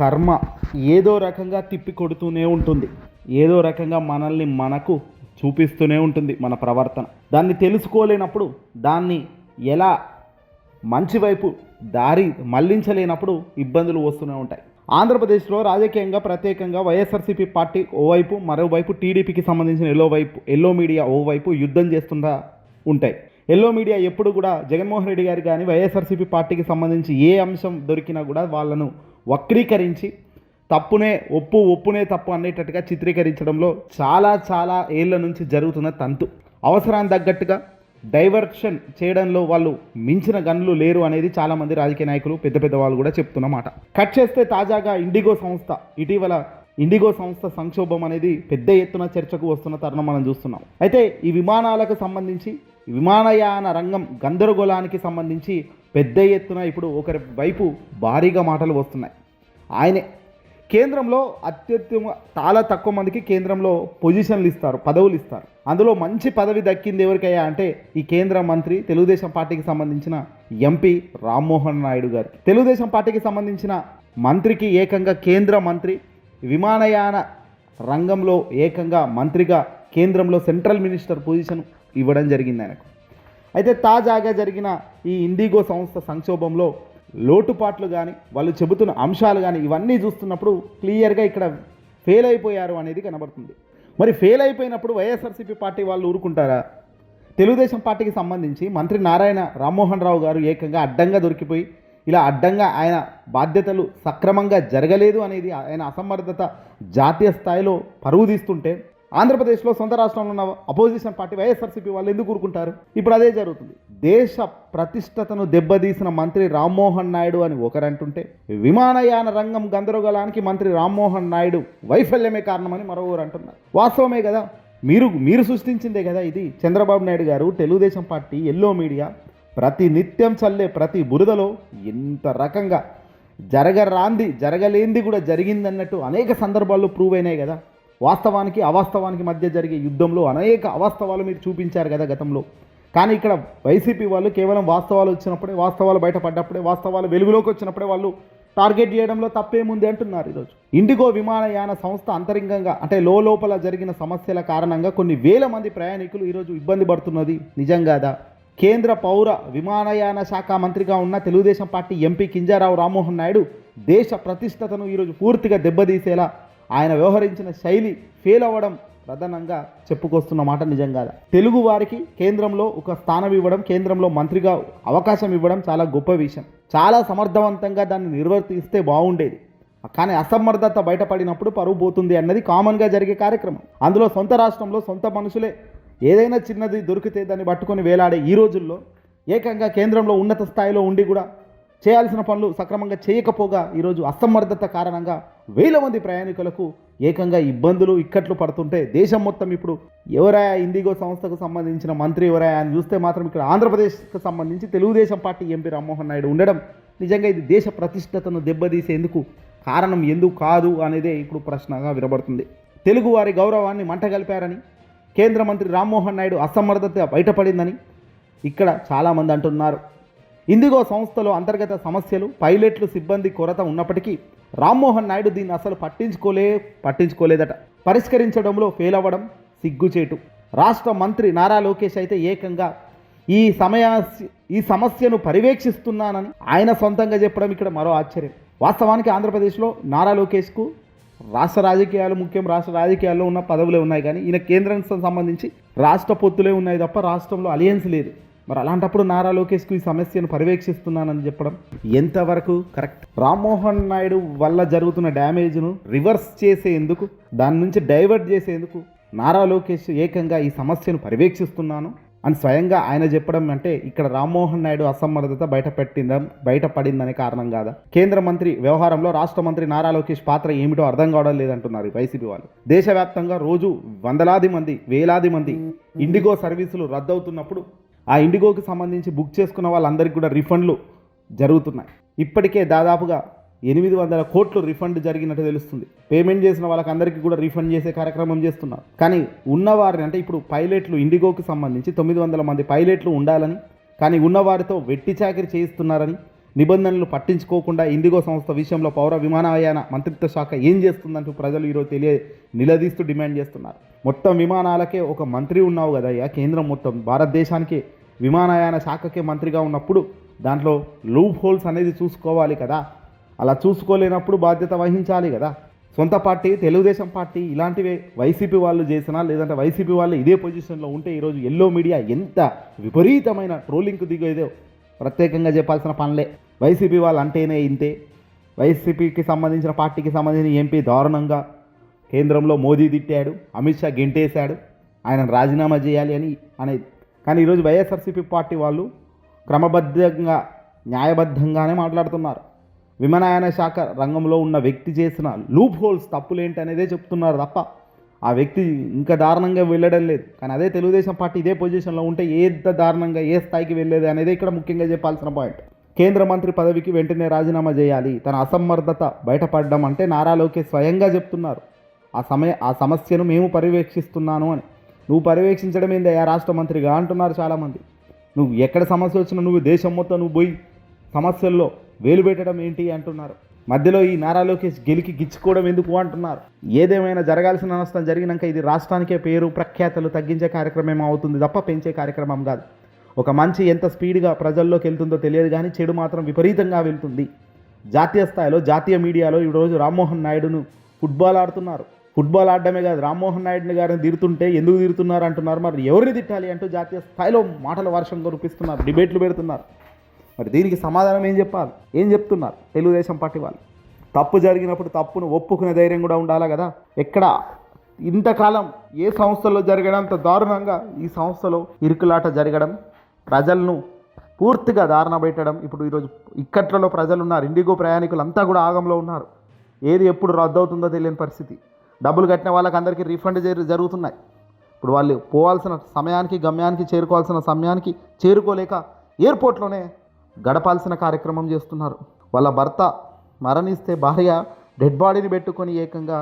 కర్మ ఏదో రకంగా తిప్పి కొడుతూనే ఉంటుంది. ఏదో రకంగా మనల్ని మనకు చూపిస్తూనే ఉంటుంది మన ప్రవర్తన. దాన్ని తెలుసుకోలేనప్పుడు దాన్ని ఎలా మంచి వైపు దారి మళ్ళించలేనప్పుడు ఇబ్బందులు వస్తూనే ఉంటాయి. ఆంధ్రప్రదేశ్లో రాజకీయంగా ప్రత్యేకంగా వైఎస్ఆర్సీపీ పార్టీ ఓవైపు మరోవైపు టీడీపీకి సంబంధించిన ఎల్లో వైపు ఎల్లో మీడియా ఓవైపు యుద్ధం చేస్తుండా ఉంటాయి. ఎల్లో మీడియా ఎప్పుడు కూడా జగన్మోహన్ రెడ్డి గారు కానీ వైఎస్ఆర్సీపీ పార్టీకి సంబంధించి ఏ అంశం దొరికినా కూడా వాళ్ళను వక్రీకరించి తప్పునే ఒప్పు ఒప్పునే తప్పు అనేటట్టుగా చిత్రీకరించడంలో చాలా చాలా ఏళ్ళ నుంచి జరుగుతున్న తంతు. అవసరానికి తగ్గట్టుగా డైవర్షన్ చేయడంలో వాళ్ళు మించిన గన్లు లేరు అనేది చాలామంది రాజకీయ నాయకులు పెద్ద పెద్ద వాళ్ళు కూడా చెప్తున్నమాట కట్ చేస్తే తాజాగా ఇండిగో సంస్థ ఇటీవల ఇండిగో సంస్థ సంక్షోభం అనేది పెద్ద ఎత్తున చర్చకు వస్తున్న తరుణం మనం చూస్తున్నాం. అయితే ఈ విమానాలకు సంబంధించి విమానయాన రంగం గందరగోళానికి సంబంధించి పెద్ద ఎత్తున ఇప్పుడు ఒకరి వైపు భారీగా మాటలు వస్తున్నాయి. ఆయనే కేంద్రంలో అత్యుత్తమ చాలా తక్కువ మందికి కేంద్రంలో పొజిషన్లు ఇస్తారు పదవులు ఇస్తారు. అందులో మంచి పదవి దక్కింది ఎవరికయ్యా అంటే ఈ కేంద్ర మంత్రి తెలుగుదేశం పార్టీకి సంబంధించిన ఎంపీ రామ్మోహన్ నాయుడు గారు. తెలుగుదేశం పార్టీకి సంబంధించిన మంత్రికి ఏకంగా కేంద్ర మంత్రి విమానయాన రంగంలో ఏకంగా మంత్రిగా కేంద్రంలో సెంట్రల్ మినిస్టర్ పొజిషన్ ఇవ్వడం జరిగింది ఆయనకు. అయితే తాజాగా జరిగిన ఈ ఇండిగో సంస్థ సంక్షోభంలో లోటుపాట్లు కానీ వాళ్ళు చెబుతున్న అంశాలు కానీ ఇవన్నీ చూస్తున్నప్పుడు క్లియర్గా ఇక్కడ ఫెయిల్ అయిపోయారు అనేది కనబడుతుంది. మరి ఫెయిల్ అయిపోయినప్పుడు వైఎస్ఆర్సీపీ పార్టీ వాళ్ళు ఊరుకుంటారా? తెలుగుదేశం పార్టీకి సంబంధించి మంత్రి నారాయణ రామ్మోహన్ రావు గారు ఏకంగా అడ్డంగా దొరికిపోయి ఇలా అడ్డంగా ఆయన బాధ్యతలు సక్రమంగా జరగలేదు అనేది ఆయన అసమర్థత జాతీయ స్థాయిలో పరువు తీస్తుంటే ఆంధ్రప్రదేశ్లో సొంత రాష్ట్రంలో ఉన్న అపోజిషన్ పార్టీ వైఎస్ఆర్సీపీ వాళ్ళు ఎందుకు ఊరుకుంటారు? ఇప్పుడు అదే జరుగుతుంది. దేశ ప్రతిష్టతను దెబ్బతీసిన మంత్రి రామ్మోహన్ నాయుడు అని ఒకరంటుంటే విమానయాన రంగం గందరగోళానికి మంత్రి రామ్మోహన్ నాయుడు వైఫల్యమే కారణమని మరొకరు అంటున్నారు వాస్తవమే కదా? మీరు మీరు సృష్టించిందే కదా ఇది? చంద్రబాబు నాయుడు గారు తెలుగుదేశం పార్టీ ఎల్లో మీడియా ప్రతి నిత్యం చల్లే ప్రతి బురదలో ఎంత రకంగా జరగరాంది జరగలేంది కూడా జరిగిందన్నట్టు అనేక సందర్భాల్లో ప్రూవ్ అయినాయి కదా? వాస్తవానికి అవాస్తవానికి మధ్య జరిగే యుద్ధంలో అనేక అవాస్తవాలు మీరు చూపించారు కదా గతంలో. కానీ ఇక్కడ వైసీపీ వాళ్ళు కేవలం వాస్తవాలు వచ్చినప్పుడే వాస్తవాలు బయటపడ్డప్పుడే వాస్తవాలు వెలుగులోకి వచ్చినప్పుడే వాళ్ళు టార్గెట్ చేయడంలో తప్పేముంది అంటున్నారు ఈరోజు. ఇండిగో విమానయాన సంస్థ అంతరింగంగా అంటే లోపల జరిగిన సమస్యల కారణంగా కొన్ని వేల మంది ప్రయాణికులు ఈరోజు ఇబ్బంది పడుతున్నది. నిజం కాదా? కేంద్ర పౌర విమానయాన శాఖ మంత్రిగా ఉన్న తెలుగుదేశం పార్టీ ఎంపీ కింజారావు రామ్మోహన్ నాయుడు దేశ ప్రతిష్టతను ఈరోజు పూర్తిగా దెబ్బతీసేలా ఆయన వ్యవహరించిన శైలి ఫెయిల్ అవ్వడం ప్రధానంగా చెప్పుకొస్తున్న మాట నిజం కాదా? తెలుగు వారికి కేంద్రంలో ఒక స్థానం ఇవ్వడం కేంద్రంలో మంత్రిగా అవకాశం ఇవ్వడం చాలా గొప్ప విషయం. చాలా సమర్థవంతంగా దాన్ని నిర్వర్తిస్తే బాగుండేది. కానీ అసమర్థత బయటపడినప్పుడు పరువు పోతుంది అన్నది కామన్గా జరిగే కార్యక్రమం. అందులో సొంత రాష్ట్రంలో సొంత మనుషులే. ఏదైనా చిన్నది దొరికితే దాన్ని పట్టుకొని వేలాడే ఈ రోజుల్లో ఏకంగా కేంద్రంలో ఉన్నత స్థాయిలో ఉండి కూడా చేయాల్సిన పనులు సక్రమంగా చేయకపోగా ఈరోజు అసమర్థత కారణంగా వేల మంది ప్రయాణికులకు ఏకంగా ఇబ్బందులు ఇక్కట్లు పడుతుంటే దేశం మొత్తం ఇప్పుడు ఎవరాయా ఇండిగో సంస్థకు సంబంధించిన మంత్రి ఎవరాయా అని చూస్తే మాత్రం ఇక్కడ ఆంధ్రప్రదేశ్కి సంబంధించి తెలుగుదేశం పార్టీ ఎంపీ రామ్మోహన్ నాయుడు ఉండడం నిజంగా ఇది దేశ ప్రతిష్టతను దెబ్బతీసేందుకు కారణం ఎందుకు కాదు అనేదే ఇప్పుడు ప్రశ్నగా వినబడుతుంది. తెలుగు వారి గౌరవాన్ని మంటగలిపారని కేంద్ర మంత్రి రామ్మోహన్ నాయుడు అసమర్థత బయటపడిందని ఇక్కడ చాలామంది అంటున్నారు. ఇందిగో సంస్థలో అంతర్గత సమస్యలు పైలట్లు సిబ్బంది కొరత ఉన్నప్పటికీ రామ్మోహన్ నాయుడు దీన్ని అసలు పట్టించుకోలే పట్టించుకోలేదట. పరిష్కరించడంలో ఫెయిల్ అవ్వడం సిగ్గుచేటు. రాష్ట్ర మంత్రి నారా లోకేష్ అయితే ఏకంగా ఈ సమయ ఈ సమస్యను పర్యవేక్షిస్తున్నానని ఆయన సొంతంగా చెప్పడం ఇక్కడ మరో ఆశ్చర్యం. వాస్తవానికి ఆంధ్రప్రదేశ్లో నారా లోకేష్కు రాష్ట్ర రాజకీయాలు ముఖ్యం రాష్ట్ర రాజకీయాల్లో ఉన్న పదవులే ఉన్నాయి కానీ ఈయన కేంద్రానికి సంబంధించి రాష్ట్ర పొత్తులే ఉన్నాయి తప్ప రాష్ట్రంలో అలియన్స్ లేదు. మరి అలాంటప్పుడు నారా లోకేష్కు ఈ సమస్యను పర్యవేక్షిస్తున్నానని చెప్పడం ఎంతవరకు కరెక్ట్? రామ్మోహన్ నాయుడు వల్ల జరుగుతున్న డ్యామేజ్ను రివర్స్ చేసేందుకు దాని నుంచి డైవర్ట్ చేసేందుకు నారా లోకేష్ ఏకంగా ఈ సమస్యను పర్యవేక్షిస్తున్నాను అని స్వయంగా ఆయన చెప్పడం అంటే ఇక్కడ రామ్మోహన్ నాయుడు అసమర్థత బయటపెట్టిందం బయటపడిందనే కారణం కాదా? కేంద్ర మంత్రి వ్యవహారంలో రాష్ట్ర మంత్రి నారా లోకేష్ పాత్ర ఏమిటో అర్థం కావడం లేదంటున్నారు వైసీపీ వాళ్ళు. దేశవ్యాప్తంగా రోజు వందలాది మంది వేలాది మంది ఇండిగో సర్వీసులు రద్దవుతున్నప్పుడు ఆ ఇండిగోకి సంబంధించి బుక్ చేసుకున్న వాళ్ళందరికీ కూడా రిఫండ్లు జరుగుతున్నాయి. ఇప్పటికే దాదాపుగా ఎనిమిది వందల కోట్లు రిఫండ్ జరిగినట్టు తెలుస్తుంది. పేమెంట్ చేసిన వాళ్ళకందరికీ కూడా రిఫండ్ చేసే కార్యక్రమం చేస్తున్నారు. కానీ ఉన్నవారిని అంటే ఇప్పుడు పైలట్లు ఇండిగోకి సంబంధించి తొమ్మిది వందల మంది పైలట్లు ఉండాలని కానీ ఉన్నవారితో వెట్టి చాకరీ చేయిస్తున్నారని నిబంధనలు పట్టించుకోకుండా ఇండిగో సంస్థ విషయంలో పౌర విమానయాన మంత్రిత్వ శాఖ ఏం చేస్తుందంటూ ప్రజలు ఈరోజు తెలియ నిలదీస్తూ డిమాండ్ చేస్తున్నారు. మొత్తం విమానాలకే ఒక మంత్రి ఉన్నావు కదయ్యా కేంద్రం మొత్తం భారతదేశానికి విమానయాన శాఖకే మంత్రిగా ఉన్నప్పుడు దాంట్లో లూప్ హోల్స్ అనేది చూసుకోవాలి కదా. అలా చూసుకోలేనప్పుడు బాధ్యత వహించాలి కదా. సొంత పార్టీ తెలుగుదేశం పార్టీ ఇలాంటివే వైసీపీ వాళ్ళు చేసినా లేదంటే వైసీపీ వాళ్ళు ఇదే పొజిషన్లో ఉంటే ఈరోజు ఎల్లో మీడియా ఎంత విపరీతమైన ట్రోలింగ్కు దిగేదో ప్రత్యేకంగా చెప్పాల్సిన పనులే. వైసీపీ వాళ్ళు అంటేనే ఇంతే. వైసీపీకి సంబంధించిన పార్టీకి సంబంధించిన ఎంపీ దారుణంగా కేంద్రంలో మోదీ తిట్టాడు అమిత్ షా గెంటేశాడు ఆయన రాజీనామా చేయాలి అని అనేది కానీ ఈరోజు వైఎస్ఆర్సీపీ పార్టీ వాళ్ళు క్రమబద్ధంగా న్యాయబద్ధంగానే మాట్లాడుతున్నారు. విమానయాన శాఖ రంగంలో ఉన్న వ్యక్తి చేసిన లూప్ హోల్స్ తప్పులేంటి అనేదే చెప్తున్నారు తప్ప ఆ వ్యక్తి ఇంకా దారుణంగా వెళ్ళడం లేదు. కానీ అదే తెలుగుదేశం పార్టీ ఇదే పొజిషన్లో ఉంటే ఎంత దారుణంగా ఏ స్థాయికి వెళ్ళేది అనేది ఇక్కడ ముఖ్యంగా చెప్పాల్సిన పాయింట్. కేంద్ర మంత్రి పదవికి వెంటనే రాజీనామా చేయాలి తన అసమర్థత బయటపడడం అంటే నారా లోకేష్ స్వయంగా చెప్తున్నారు. ఆ సమయ ఆ సమస్యను మేము పర్యవేక్షిస్తున్నాను అని. నువ్వు పర్యవేక్షించడం ఏందయ్యా రాష్ట్ర మంత్రిగా అంటున్నారు చాలామంది. నువ్వు ఎక్కడ సమస్య వచ్చినా నువ్వు దేశం మొత్తం నువ్వు పోయి సమస్యల్లో వేలు పెట్టడం ఏంటి అంటున్నారు. మధ్యలో ఈ నారా లోకేష్ గెలికి గిచ్చుకోవడం ఎందుకు అంటున్నారు. ఏదేమైనా జరగాల్సిన నష్టం జరిగినాక ఇది రాష్ట్రానికే పేరు ప్రఖ్యాతలు తగ్గించే కార్యక్రమం అవుతుంది తప్ప పెంచే కార్యక్రమం కాదు. ఒక మంచి ఎంత స్పీడ్గా ప్రజల్లోకి వెళ్తుందో తెలియదు కానీ చెడు మాత్రం విపరీతంగా వెళ్తుంది. జాతీయ స్థాయిలో జాతీయ మీడియాలో ఈరోజు రామ్మోహన్ నాయుడును ఫుట్బాల్ ఆడుతున్నారు. ఫుట్బాల్ ఆడడమే కాదు రామ్మోహన్ నాయుడు గారిని తిరుతుంటే ఎందుకు తిరుతున్నారు అంటున్నారు. మరి ఎవరిని తిట్టాలి అంటూ జాతీయ స్థాయిలో మాటల వర్షం కురిపిస్తున్నారు డిబేట్లు పెడుతున్నారు. మరి దీనికి సమాధానం ఏం చెప్పాలి? ఏం చెప్తున్నారు తెలుగుదేశం పార్టీ వాళ్ళు? తప్పు జరిగినప్పుడు తప్పును ఒప్పుకునే ధైర్యం కూడా ఉండాలి కదా? ఎక్కడ? ఇంతకాలం ఏ సంస్థలో జరగడంత దారుణంగా ఈ సంస్థలో ఇరుకులాట జరగడం ప్రజలను పూర్తిగా దారుణ పెట్టడం ఇప్పుడు ఈరోజు ఇక్కట్లలో ప్రజలు ఉన్నారు ఇండిగో ప్రయాణికులు అంతా కూడా ఆగంలో ఉన్నారు. ఏది ఎప్పుడు రద్దు అవుతుందో తెలియని పరిస్థితి. డబ్బులు కట్టిన వాళ్ళకి అందరికీ రీఫండ్ జరుగుతున్నాయి. ఇప్పుడు వాళ్ళు పోవాల్సిన సమయానికి గమ్యానికి చేరుకోవాల్సిన సమయానికి చేరుకోలేక ఎయిర్పోర్ట్లోనే గడపాల్సిన కార్యక్రమం చేస్తున్నారు. వాళ్ళ భర్త మరణిస్తే భార్య డెడ్ బాడీని పెట్టుకొని ఏకంగా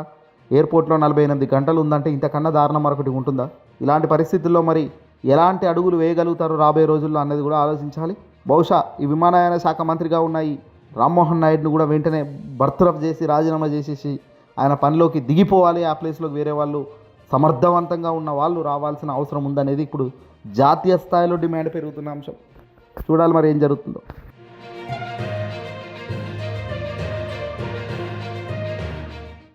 ఎయిర్పోర్ట్లో నలభై ఎనిమిది గంటలు ఉందంటే ఇంతకన్నా దారుణం మరొకటి ఉంటుందా? ఇలాంటి పరిస్థితుల్లో మరి ఎలాంటి అడుగులు వేయగలుగుతారు రాబోయే రోజుల్లో అన్నది కూడా ఆలోచించాలి. బహుశా ఈ విమానయాన శాఖ మంత్రిగా ఉన్న ఈ రామ్మోహన్ నాయుడును కూడా వెంటనే బర్తరఫ్ చేసి రాజీనామా చేసేసి ఆయన పనిలోకి దిగిపోవాలి ఆ ప్లేస్లోకి వేరే వాళ్ళు సమర్థవంతంగా ఉన్న వాళ్ళు రావాల్సిన అవసరం ఉందనేది ఇప్పుడు జాతీయ స్థాయిలో డిమాండ్ పెరుగుతున్న అంశం. చూడాలి మరి ఏం జరుగుతుందో.